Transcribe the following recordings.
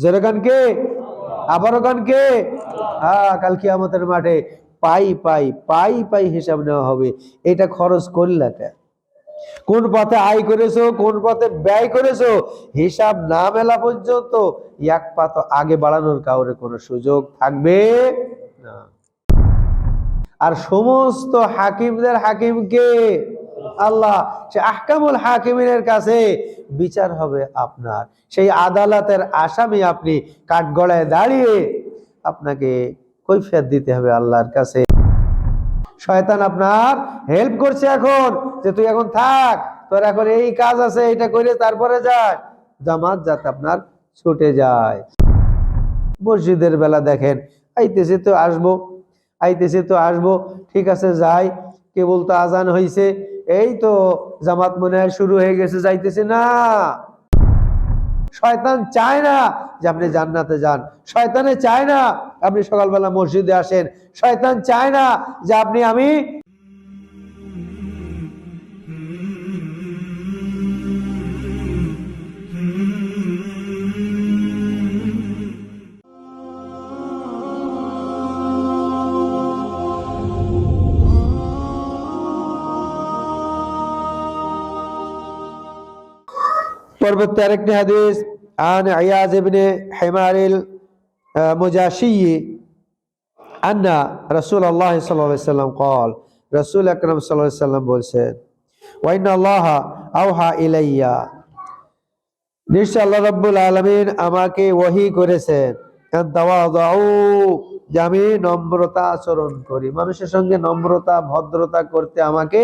জোরে গান কে? আবারও গান কে? হ্যাঁ কাল আমাদের মাঠে পাই পাই পাই পাই হিসাব নেওয়া হবে। এটা খরচ করলাটা কোন পথে আয় করেছ, কোন পথে ব্যয় করেছ, হিসাব না মেলা পর্যন্ত এক পাত আগে বাড়ানোর কাউরে কোনো সুযোগ থাকবে না। আর সমস্ত হাকিমদের হাকিমকে আল্লাহ, সে আহকামুল হাকিমিনের কাছে বিচার হবে আপনার। সেই আদালতের আসামি আপনি কাঠগড়ায় দাঁড়িয়ে আপনাকে কৈফিয়ত দিতে হবে আল্লাহর কাছে। শয়তান আপনার হেল্প করছে এখন যে তুই এখন থাক, তোর এখন এই কাজ আছে, এটা করে তারপরে যায় জামাত যাতে আপনার ছুটে যায়। মসজিদের বেলা দেখেন, আইতেছে তো আসব, আইতেছে তো আসব, ঠিক আছে, যাই। কেবল তো আজান হইছে এই তো জামাত মনে হয় শুরু হয়ে গেছে, যাইতেছে না। শয়তান চায় না যে আপনি জান্নাতে যান। শয়তানে চায় না আপনি সকালবেলা মসজিদে আসেন। শয়তান চায় না যে আপনি আমি পরবর্তী আরেকটি হাদিস, আন আয়াজ ইবনে হেমারিল মুজাশিয়ি আন্না রাসূল আল্লাহ সাল্লাল্লাহু আলাইহি সাল্লাম কল রাসূল আকরাম সাল্লাল্লাহু আলাইহি সাল্লাম বলেন ওয়া ইন্না আল্লাহ আওহা ইলাইয়া। নিশ্চয় আল্লাহ রাব্বুল আলামিন আমাকে ওহী করেছেন, আন যে আমি নম্রতা আচরণ করি। মানুষের সঙ্গে নম্রতা, ভদ্রতা করতে আমাকে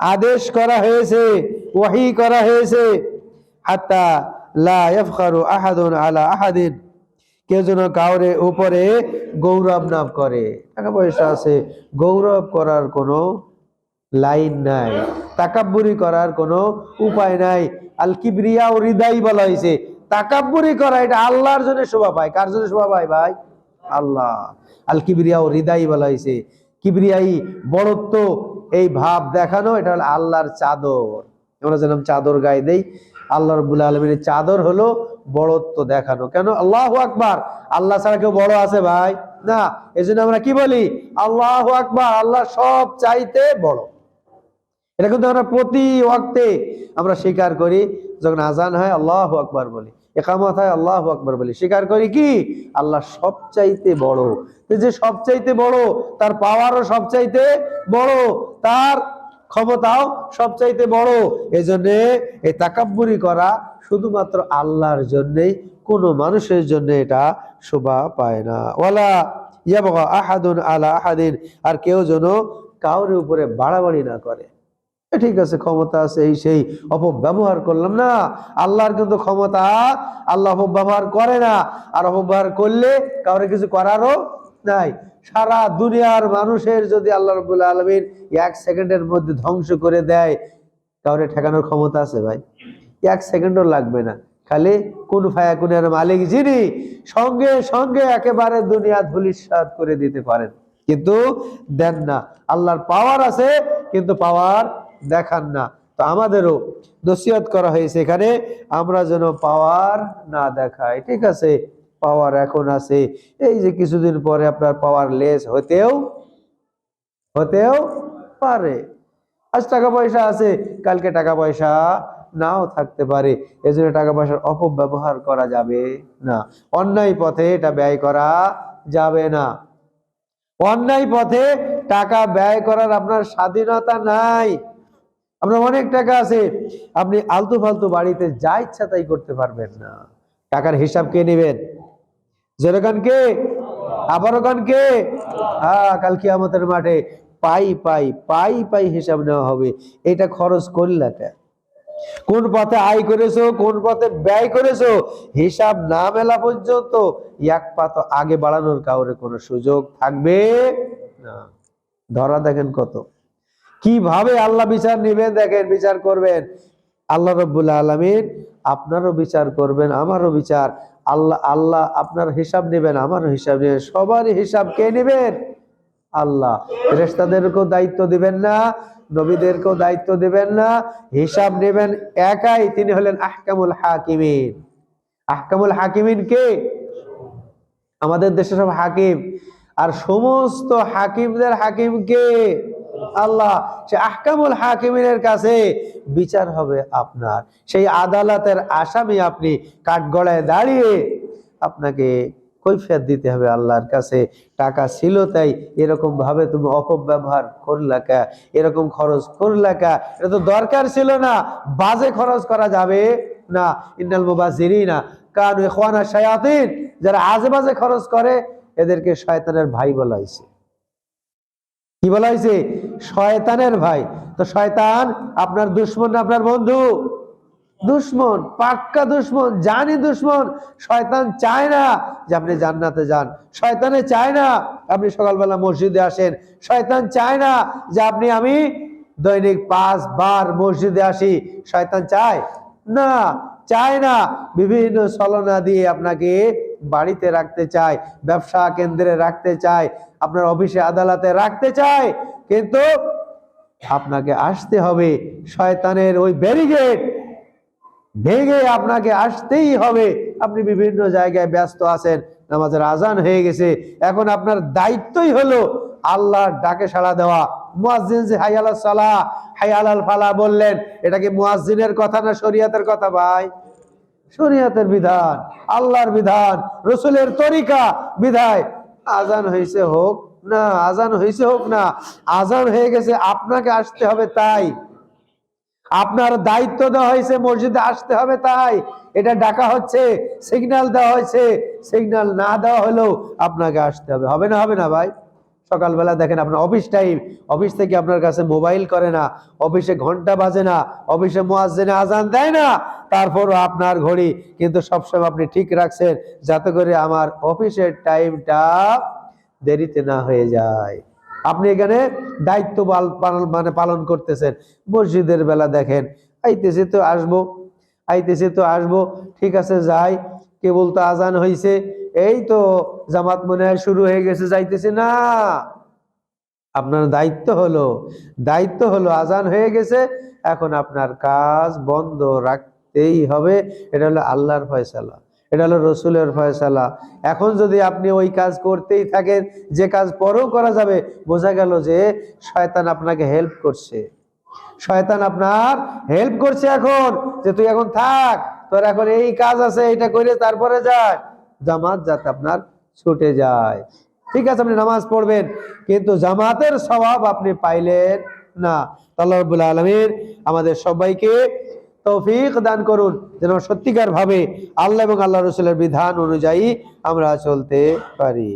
আদেশ করা হয়েছে ওহি করা হয়েছে। হাত্তা লা ইয়াফখারু আহাদুন আলা আহাদিন। কেউ যেন কাউরে উপরে গৌরব না করে। টাকা পয়সা আছে, গৌরব করার কোনো লাইন নাই, তাকাব্বুরি করার কোনো উপায় নাই। আল কিবরিয়া ও হৃদয় বলা হয়েছে তাকাব্বুরি করা এটা আল্লাহর জন্য শোভা পায়। কার জন্য শোভা পায় ভাই? আল্লাহ। আল কিবরিয়া ও হৃদয় বলা হয়েছে কিবরিয়াই বড়ত্ব, এই ভাব দেখানো, এটা হলো আল্লাহর চাদর। আমরা যেরকম চাদর গায়ে দেই আল্লাহ রবুল্লা আলমীর চাদর হলো বড়ত্ব দেখানো। কেন? আল্লাহ আকবার। আল্লাহ ছাড়া কেউ বড় আছে ভাই? না। এই জন্য আমরা কি বলি? আল্লাহ আকবার। আল্লাহ সব চাইতে বড়। এটা কিন্তু আমরা প্রতি ওয়াক্তে আমরা স্বীকার করি। যখন আজান হয়, আল্লাহ আকবার বলি। একামত হয়, আল্লাহ আকবার বলি। স্বীকার করি কি? আল্লাহ সবচাইতে বড়। যে সবচাইতে বড়, তার পাওয়ারও সবচাইতে বড়। তার ক্ষমতাও সবচাইতে বড়। এই জন্যে এই তাকাব্বুরি করা শুধুমাত্র আল্লাহর জন্যেই, কোনো মানুষের জন্য এটা শোভা পায় না। ওয়ালা ইয়াবগা আহাদুন আলা আহাদিন, আর কেউ যেন কাউরে উপরে বাড়াবাড়ি না করে। ঠিক আছে, ক্ষমতা আছে এই সেই অপব্যবহার করলাম না। আল্লাহর কিন্তু ক্ষমতা, আল্লাহ অপব্যবহার করে না। আর অপব্যবহার করলে কাউরে কিছু করারও নাই। সারা দুনিয়ার মানুষের যদি আল্লাহ রবুল্লা আলমিন এক সেকেন্ডের মধ্যে ধ্বংস করে দেয়, কাউরে ঠেকানোর ক্ষমতা আছে ভাই? এক সেকেন্ডও লাগবে না। খালি কোন ফায়া কুনের মালিক যিনি সঙ্গে সঙ্গে একেবারে দুনিয়া ধুলিসাৎ করে দিতে পারেন। কিন্তু দেন না। আল্লাহর পাওয়ার আছে, কিন্তু পাওয়ার দেখান না। তো আমাদেরও নসিহত করা হয়েছে এখানে, আমরা যেন পাওয়ার না দেখাই। ঠিক আছে? পাওয়ার এখন আছে। এই যে কিছুদিন পরে আপনার পাওয়ার লেস হতেও হতেও পারে। আজ টাকা পয়সা আছে, কালকে টাকা পয়সা নাও থাকতে পারে। এজন্য টাকা পয়সার অপব্যবহার করা যাবে না। অন্যায় পথে এটা ব্যয় করা যাবে না। অন্যায় পথে টাকা ব্যয় করার আপনার স্বাধীনতা নাই। আপনার অনেক টাকা আছে, আপনি আলতু ফালতু বাড়িতে যা ইচ্ছা তাই করতে পারবেন না। টাকার হিসাব কে নেবেন? যেরকম কে? আবারও গান কে? হ্যাঁ কাল কিয়ামতের মাঠে পাই পাই পাই পাই হিসাব নেওয়া হবে। এটা খরচ করলাটা। কোন পথে আয় করেছ, কোন পথে ব্যয় করেছ, হিসাব না মেলা পর্যন্ত এক পাত আগে বাড়ানোর কাউরে কোনো সুযোগ থাকবে না। ধরা দেখেন কত। কীভাবে আল্লাহ বিচার নেবেন, দেখেন, বিচার করবেন। আল্লাহ রব্বুল্লা আলমিন আপনারও বিচার করবেন, আমারও বিচার। আল্লাহ আল্লাহ আপনার হিসাব নেবেন, আমার হিসাব নেবেন সবারই হিসাব কে নেবেন? আল্লাহ। রেস্তাদেরকেও দায়িত্ব দিবেন না, নবীদেরকেও দায়িত্ব দিবেন না, হিসাব নেবেন একাই। তিনি হলেন আহকামুল হাকিমিন। আহকামুল হাকিমিন কে? আমাদের দেশে সব হাকিম। আর সমস্ত হাকিমদের হাকিম কে? আল্লাহ, সে আহকামুল হাকিমিনের কাছে বিচার হবে আপনার। সেই আদালতের আসামি আপনি কাঠগড়ায় দাঁড়িয়ে আপনাকে কৈফিয়ত দিতে হবে আল্লাহর কাছে। টাকা ছিল তাই এরকম ভাবে তুমি অপব্যবহার করলা কা, এরকম খরচ করলা কা। এটা তো দরকার ছিল না, বাজে খরচ করা যাবে না। ইন্নাল মুবাজিরিনা কান ইখওয়ানা শায়াতিন, যারা আজে বাজে খরচ করে, এদেরকে শয়তানের ভাই বলা হয়েছে। কি বলা হয়েছে? শয়তানের ভাই। তো শয়তান আপনার দুশ্মন আপনার বন্ধু? দুশ্মন, পাক্কা দুশ্মন, জানি দুশ্মন। শয়তান চায় না যে আপনি জান্নাতে যান। শয়তানে চায় না আপনি সকালবেলা মসজিদে আসেন। শয়তান চায় না যে আপনি আমি দৈনিক পাঁচ বার মসজিদে আসি। শয়তান চায়? না চায় না। বিভিন্ন ছলনা দিয়ে আপনাকে বাড়িতে রাখতে চায়, ব্যবসা কেন্দ্রে রাখতে চায়, আপনার অফিসে আদালতে রাখতে চায়, কিন্তু আপনাকে আসতে হবে শয়তানের ওই ব্যারিগেড ভেঙে আপনাকে আসতেই হবে। আপনি বিভিন্ন জায়গায় ব্যস্ত আছেন, নামাজের আজান হয়ে গেছে। এখন আপনার দায়িত্বই হলো আল্লাহর ডাকে সাড়া দেওয়া। মুয়াজ্জিন যে হাই আলাল সালাহ, হাই আলাল ফালা বললেন, এটা কি মুয়াজ্জিনের কথা না শরিয়াতের কথা ভাই? শরিয়াতের বিধান, আল্লাহর বিধান, রসুলের তরিকা, বিধায় আজান হয়েছে হোক না, আজান হয়েছে হোক না, আজান হয়ে গেছে, আপনাকে আসতে হবে তাই। আপনার দায়িত্ব দেওয়া হয়েছে, মসজিদে আসতে হবে তাই। এটা ডাকা হচ্ছে সিগন্যাল দেওয়া হয়েছে সিগন্যাল না দেওয়া হলেও আপনাকে আসতে হবে। হবে না হবে না ভাই? সকালবেলা দেখেন আপনার অফিস টাইম অফিস থেকে আপনার কাছে মোবাইল করে না। অফিসে ঘণ্টা বাজে না। অফিসে মোয়াজ্জেনে আজান দেয় না। তারপরও আপনার ঘড়ি কিন্তু সবসময় আপনি ঠিক রাখছেন যাতে করে আমার অফিসের টাইমটা দেরিতে না হয়ে যায়। আপনি এখানে দায়িত্ব মানে পালন করতেছেন। মসজিদের বেলা দেখেন, আইতেছে তো আসব, আইতেছে তো আসব, ঠিক আছে, যাই। কেবল তো আজান হয়েছে এই তো জামাত মনে হয় শুরু হয়ে গেছে, যাইতেছে না। আপনার দায়িত্ব হলো দায়িত্ব হলো আজান হয়ে গেছে, এখন আপনার কাজ বন্ধ রাখতেই হবে। এটা হলো আল্লাহর ফয়সালা, এটা হলো রসুলের ফয়সালা। এখন যদি আপনি ওই কাজ করতেই থাকেন, যে কাজ পরেও করা যাবে, বোঝা গেল যে শয়তান আপনাকে হেল্প করছে। শয়তান আপনার হেল্প করছে এখন, যে তুই এখন থাক, তোর এখন এই কাজ আছে এটা করে তারপরে যায় জামাত যাতে আপনার ছুটে যায়। ঠিক আছে, আপনি নামাজ পড়বেন, কিন্তু জামাতের স্বভাব আপনি পাইলেন না। আল্লাহ রবুল্লা আলমীর আমাদের সবাইকে তৌফিক দান করুন, যেন সত্যিকার ভাবে আল্লাহ এবং আল্লাহ রসুলের বিধান অনুযায়ী আমরা চলতে পারি।